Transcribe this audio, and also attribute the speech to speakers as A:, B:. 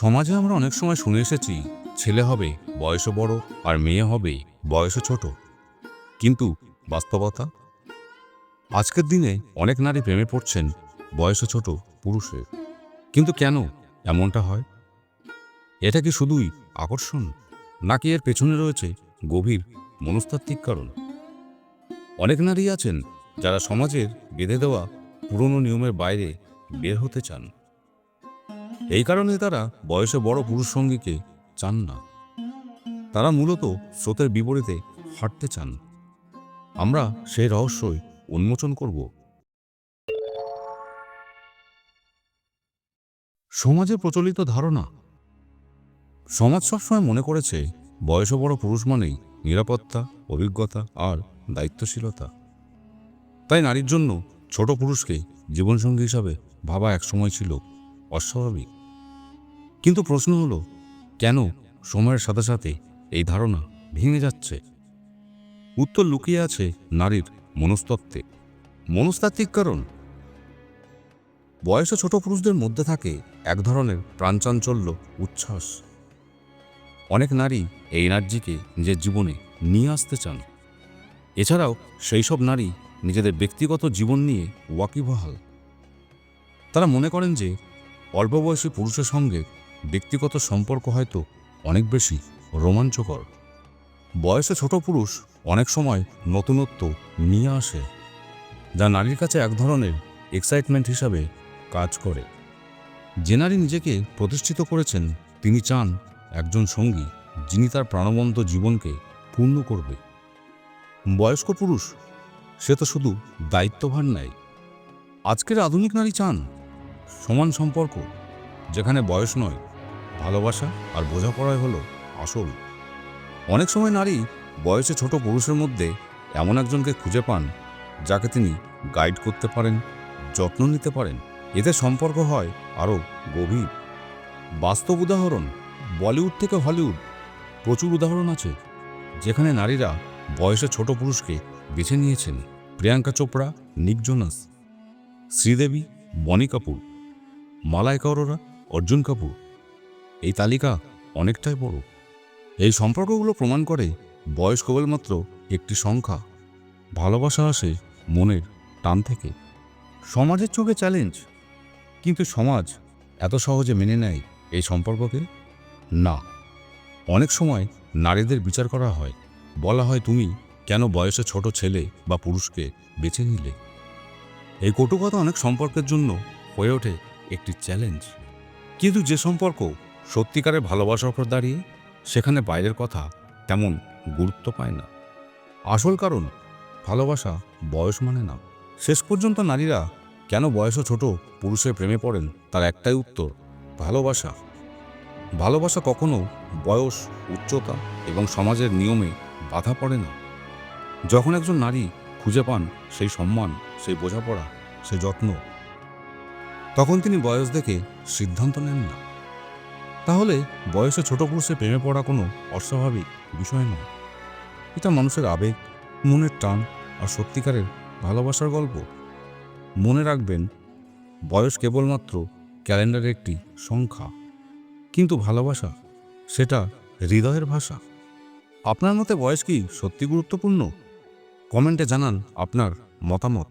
A: সমাজে আমরা অনেক সময় শুনে এসেছি, ছেলে হবে বয়সে বড় আর মেয়ে হবে বয়সে ছোট। কিন্তু বাস্তবতা? আজকের দিনে অনেক নারী প্রেমে পড়ছেন বয়সে ছোট, পুরুষের। কিন্তু কেন এমনটা হয়? এটা কি শুধুই আকর্ষণ, নাকি এর পেছনে রয়েছে গভীর মনস্তাত্ত্বিক কারণ? অনেক নারী আছেন যারা সমাজের বেঁধে দেওয়া পুরনো নিয়মের বাইরে বের হতে চান। এই কারণে তারা বয়সে বড় পুরুষ সঙ্গীকে চান না। তারা মূলত স্রোতের বিপরীতে হাঁটতে চান। আমরা সেই রহস্যই উন্মোচন করব। সমাজে প্রচলিত ধারণা। সমাজ সবসময় মনে করেছে, বয়সে বড় পুরুষ মানেই নিরাপত্তা, অভিজ্ঞতা আর দায়িত্বশীলতা। তাই নারীর জন্য ছোট পুরুষকে জীবনসঙ্গী হিসাবে ভাবা একসময় ছিল অস্বাভাবিক। কিন্তু প্রশ্ন হলো, কেন সময়ের সাথে সাথে এই ধারণা ভেঙে যাচ্ছে? উত্তর লুকিয়ে আছে নারীর মনস্তত্ত্বে। মনস্তাত্ত্বিক কারণ? বয়সে ছোট পুরুষদের মধ্যে থাকে এক ধরনের প্রাণচাঞ্চল্য, উচ্ছ্বাস। অনেক নারী এই এনার্জিকে নিজের জীবনে নিয়ে আসতে চান। এছাড়াও সেই সব নারী নিজেদের ব্যক্তিগত জীবন নিয়ে ওয়াকিবহাল। তারা মনে করেন যে অল্প বয়সী পুরুষের সঙ্গে ব্যক্তিগত সম্পর্ক হয়তো অনেক বেশি রোমাঞ্চকর। বয়সে ছোট পুরুষ অনেক সময় নতুনত্ব নিয়ে আসে, যা নারীর কাছে এক ধরনের এক্সাইটমেন্ট হিসাবে কাজ করে। যে নারী নিজেকে প্রতিষ্ঠিত করেছেন, তিনি চান একজন সঙ্গী যিনি তার প্রাণবন্ত জীবনকে পূর্ণ করবে। বয়স্ক পুরুষ, সে তো শুধু দায়িত্বভার নেয়। আজকের আধুনিক নারী চান সমান সম্পর্ক যেখানে বয়স নয়, ভালোবাসা আর বোঝাপড়াই হলো আসল। অনেক সময় নারী বয়সে ছোট পুরুষের মধ্যে এমন একজনকে খুঁজে পান, যাকে তিনি গাইড করতে পারেন, যত্ন নিতে পারেন। এতে সম্পর্ক হয় আরও গভীর। বাস্তব উদাহরণ, বলিউড থেকে হলিউড প্রচুর উদাহরণ আছে, যেখানে নারীরা বয়সে ছোট পুরুষকে বেছে নিয়েছেন প্রিয়াঙ্কা চোপড়া, নিক জোনাস, শ্রীদেবী, বনি কাপুর, মালাইকা অরোরা অর্জুন কাপুর। এই তালিকা অনেকটাই বড়। এই সম্পর্কগুলো প্রমাণ করে বয়স কেবলমাত্র একটি সংখ্যা। ভালোবাসা আসে মনের টান থেকে। সমাজের চোখে চ্যালেঞ্জ কিন্তু সমাজ এত সহজে মেনে নেয় এই সম্পর্ককে? না। অনেক সময় নারীদের বিচার করা হয়। বলা হয়, তুমি কেন বয়সে ছোট ছেলে বা পুরুষকে বেছে নিলে? এই কটুকথা অনেক সম্পর্কের জন্য হয়ে ওঠে একটি চ্যালেঞ্জ কিন্তু যে সম্পর্ক সত্যিকারের ভালোবাসার উপর দাঁড়িয়ে সেখানে বাইরের কথা তেমন গুরুত্ব পায় না। আসল কারণ, ভালোবাসা বয়স মানে না। শেষ পর্যন্ত নারীরা কেন বয়সও ছোট পুরুষের প্রেমে পড়েন তার একটাই উত্তর, ভালোবাসা। ভালোবাসা কখনো বয়স, উচ্চতা এবং সমাজের নিয়মে বাধা পড়ে না। যখন একজন নারী খুঁজে পান সেই সম্মান, সেই বোঝাপড়া, সেই যত্ন তখন তিনি বয়স দেখে সিদ্ধান্ত নেন না। তাহলে বয়সে ছোট পুরুষে প্রেমে পড়া কোনো অস্বাভাবিক বিষয় নয়। এটা মানুষের আবেগ, মনের টান আর সত্যিকারের ভালোবাসার গল্প। মনে রাখবেন, বয়স কেবলমাত্র ক্যালেন্ডারের একটি সংখ্যা। কিন্তু ভালোবাসা, সেটা হৃদয়ের ভাষা। আপনার মতে বয়স কি সত্যি গুরুত্বপূর্ণ? কমেন্টে জানান আপনার মতামত।